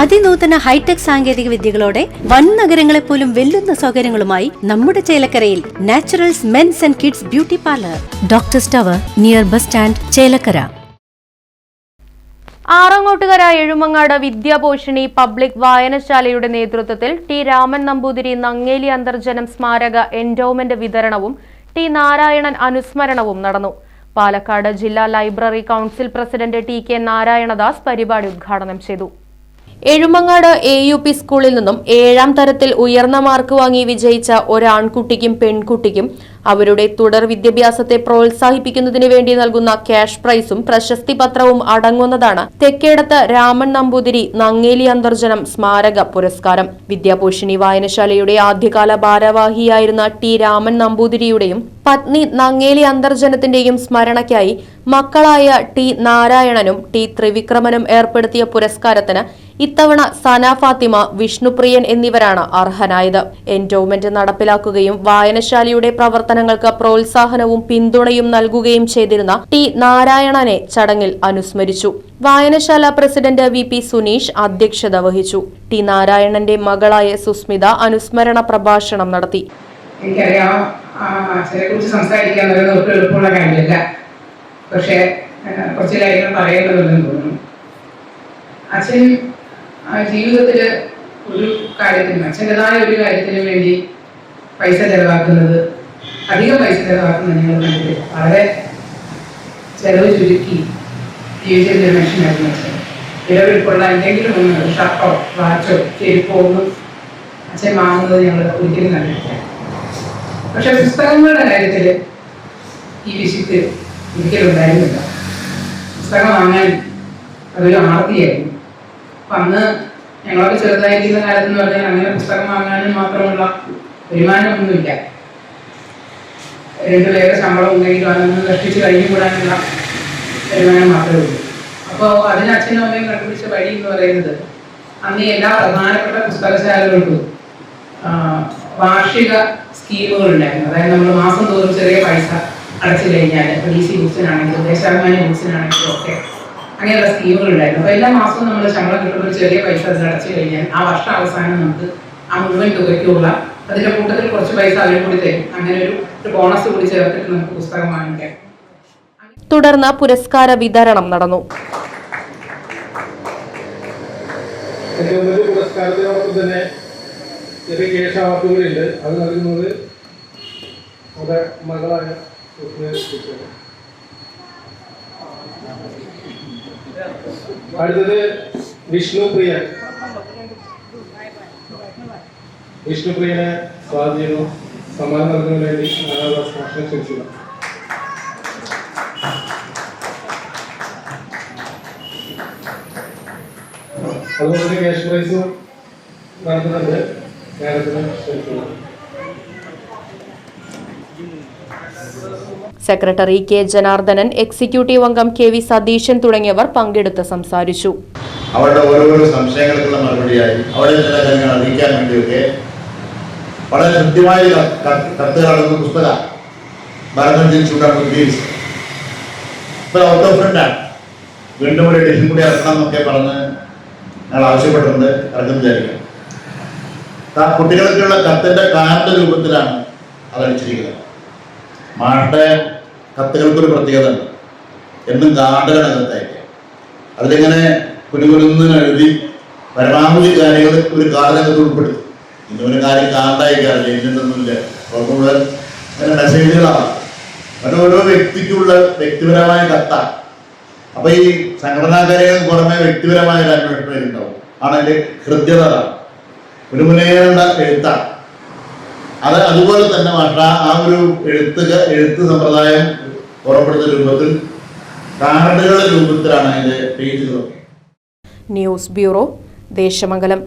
അതിനൂതന hi tech സാങ്കേതിക വിദ്യകളോടെ വൻ നഗരങ്ങളെ പോലും വെല്ലുന്ന സൗകര്യങ്ങളുമായി നമ്മുടെ ചേലക്കരയിൽ Naturals men's and kids beauty parlour. Doctor സ്റ്റവർ near bus stand Chelakkara. Arangottukara Ezhumangad Vidyabhushani public വായനശാലയുടെ നേതൃത്വത്തിൽ ടി രാമൻ നമ്പൂതിരി നങ്ങേലി അന്തർജനം സ്മാരക എൻഡോമെന്റ് വിതരണവും ടി നാരായണൻ അനുസ്മരണവും നടന്നു. പാലക്കാട് ജില്ലാ library council president T K Narayanadas പരിപാടി ഉദ്ഘാടനം ചെയ്തു. എഴുമങ്ങാട് എ യു പി സ്കൂളിൽ നിന്നും ഏഴാം തരത്തിൽ ഉയർന്ന മാർക്ക് വാങ്ങി വിജയിച്ച ഒരാൺകുട്ടിക്കും പെൺകുട്ടിക്കും അവരുടെ തുടർ വിദ്യാഭ്യാസത്തെ പ്രോത്സാഹിപ്പിക്കുന്നതിന് വേണ്ടി നൽകുന്ന ക്യാഷ് പ്രൈസും പ്രശസ്തി പത്രവും അടങ്ങുന്നതാണ് തെക്കേടത്ത് രാമൻ നമ്പൂതിരി നങ്ങേലി അന്തർജനം സ്മാരക പുരസ്കാരം. വിദ്യാഭൂഷണി വായനശാലയുടെ ആദ്യകാല ഭാരവാഹിയായിരുന്ന ടി രാമൻ നമ്പൂതിരിയുടെയും പത്നി നങ്ങേലി അന്തർജനത്തിന്റെയും സ്മരണയ്ക്കായി മക്കളായ ടി നാരായണനും ടി ത്രിവിക്രമനും ഏർപ്പെടുത്തിയ പുരസ്കാരത്തിന് ഇത്തവണ സന ഫാത്തിമ വിഷ്ണുപ്രിയൻ എന്നിവരാണ് അർഹനായത്. എൻഡോമെന്റ് നടപ്പിലാക്കുകയും വായനശാലയുടെ പ്രവർത്തനങ്ങൾക്ക് പ്രോത്സാഹനവും പിന്തുണയും നൽകുകയും ചെയ്തിരുന്ന ടി നാരായണനെ ചടങ്ങിൽ അനുസ്മരിച്ചു. വായനശാല പ്രസിഡന്റ് വി പി സുനീഷ് അധ്യക്ഷത വഹിച്ചു. ടി നാരായണന്റെ മകളായ സുസ്മിത അനുസ്മരണ പ്രഭാഷണം നടത്തി. എളുപ്പമുള്ള പക്ഷേ തോന്നുന്നു. അച്ഛൻ ആ, ജീവിതത്തിൽ ഒരു കാര്യത്തിന് ചെറുതായ ഒരു കാര്യത്തിന് വേണ്ടി പൈസ ചെലവാക്കുന്നത് അധികം പൈസ ചെലവാക്കുന്നത് ഞങ്ങൾ കണ്ടിട്ട് വളരെ ചെലവ് ചുരുക്കി ജീവിതത്തിന്റെ മനുഷ്യനായിരുന്നു അച്ഛൻ ഇടവെടുപ്പുള്ള എന്തെങ്കിലും ഒന്ന് ഷർട്ടോ വാച്ചോ ചെരുപ്പോ ഒന്നും അച്ഛൻ വാങ്ങുന്നത് ഞങ്ങൾ ഒരിക്കലും കണ്ടിട്ടില്ല. പക്ഷെ പുസ്തകങ്ങളുടെ കാര്യത്തിൽ ഈ വിശുദ്ധ ഒരിക്കലും ഉണ്ടായിരുന്നില്ല. പുസ്തകം വാങ്ങാൻ അതൊരു ആർത്തിയായിരുന്നു. അന്ന് ഞങ്ങളൊക്കെ ചെറുതായിരിക്കുന്ന കാലത്ത് എന്ന് പറഞ്ഞാൽ അങ്ങനെ പുസ്തകം വാങ്ങാനും മാത്രമുള്ള വരുമാനമൊന്നുമില്ല. രണ്ടുപേരെ ശമ്പളം ഉണ്ടെങ്കിലും അതൊന്ന് കഷ്ടിച്ച് കഴിഞ്ഞു കൂടാനുള്ള വരുമാനം മാത്രമേ ഉള്ളൂ. അപ്പോൾ അതിന് അച്ഛനും അമ്മയും കണ്ടുപിടിച്ച വഴി എന്ന് പറയുന്നത് അന്ന് എല്ലാ പ്രധാനപ്പെട്ട പുസ്തകശാലകൾക്കും വാർഷിക സ്കീമുകൾ ഉണ്ടായിരുന്നു. അതായത് നമ്മൾ മാസം തോറും ചെറിയ പൈസ അടച്ചു കഴിഞ്ഞാൽ ഡി സി ബുക്സിനാണെങ്കിലും ദേശാഭിമാനി ബുക്സിനാണെങ്കിലും ഒക്കെ അങ്ങനെയുള്ള സ്കീമുകൾ ഉണ്ടായിരുന്നു അപ്പോൾ എല്ലാ മാസവും നമ്മൾ ശമ്പളം കിട്ടുമ്പോൾ ഒരു ചെറിയ പൈസ അടച്ചു കഴിഞ്ഞാൽ ആ വർഷം അവസാനം നമുക്ക് ആ മുഴുവൻ തുകയ്ക്കുള്ള അതിന്റെ കൂട്ടത്തിൽ കുറച്ച് പൈസ അവരും കൂടി തരും. അങ്ങനെ ഒരു ഒരു ബോണസ് കൂടി ചേർത്തിട്ട് നമുക്ക് പുസ്തകം വാങ്ങിക്കാം. തുടർന്ന് പുരസ്കാര വിതരണം നടന്നു. ഏറ്റവും വലിയ പുരസ്കാരത്തിനോടൊപ്പം തന്നെ ചെറിയ കേശ അവാർഡുകളുണ്ട് അത് നൽകുന്നത് നമ്മുടെ മകളായ സുസ്മിത ടീച്ചറാണ്. അടുത്തത് വിഷ്ണു പ്രിയൻ. വിഷ്ണുപ്രിയനെ സ്വാധീനവും സമ്മാനം നൽകുന്നതിന് വേണ്ടി നാലാം ക്ലാസ് മാഷിനെ ക്ഷണിച്ചു അതുപോലെ ക്യാഷ് പ്രൈസും നടത്തുന്നുണ്ട് കേരളത്തിന് ക്ഷണിച്ചു സെക്രട്ടറി കെ ജനാർദ്ദനൻ എക്സിക്യൂട്ടീവ് അംഗം കെ വി സതീശൻ തുടങ്ങിയവർ പങ്കെടുത്ത് സംസാരിച്ചു. അവരുടെ ഓരോരോ സംശയങ്ങൾക്കുള്ള മറുപടിയായി അവിടെ ചില കാര്യങ്ങൾ അറിയിക്കാൻ വേണ്ടിയൊക്കെ വളരെ കൃത്യമായ കത്തുകളടങ്ങുന്ന പുസ്തക ഭരണത്തിൽ ഉദ്ദേശിച്ചു. ഇപ്പൊ വീണ്ടും ഒരു എഡിഷൻ കൂടി ഇറക്കണം എന്നൊക്കെ പറഞ്ഞ് ഞങ്ങൾ ആവശ്യപ്പെട്ടിട്ടുണ്ട്. ഇറക്കം വിചാരിക്കാം കുട്ടികൾക്കുള്ള കത്തിന്റെ കാർഡ് രൂപത്തിലാണ് അത് അടിച്ചിരിക്കുന്നത് മാരുടെ കത്തുകൾക്കൊരു പ്രത്യേകത ഉണ്ട് എന്നും കാർഡുകളകത്തായിരിക്കും അതിലിങ്ങനെ കുനുകുലുന്ന് എഴുതി പരമാവധി കാര്യങ്ങൾ ഒരു കാർഡിനകത്ത് ഉൾപ്പെടുത്തി. ഇന്നൊരു കാര്യം കാണ്ടയക്കാറില്ല ഇതിന്റെയൊന്നുമില്ല പുറത്ത് മുഴുവൻ അങ്ങനെ മെസ്സേജുകളാണ്. അങ്ങനെ ഓരോ വ്യക്തിക്കുള്ള വ്യക്തിപരമായ കത്താണ് അപ്പൊ ഈ സംഘടനാ കാര്യങ്ങൾക്ക് പുറമെ വ്യക്തിപരമായ ഒരു അന്വേഷണം ഉണ്ടാവും. ആണ് അതിന്റെ ഹൃദ്യത ഒരു മുനുമുനേറുള്ള എഴുത്താണ് അത് അതുപോലെ തന്നെ മാഷ ആ ഒരു എഴുത്ത് എഴുത്ത് സമ്പ്രദായം പുറപ്പെടുന്ന രൂപത്തിൽ കാർഡുകളുടെ രൂപത്തിലാണ് അതിന്റെ പേജുകളൊക്കെ. News bureau Desamangalam.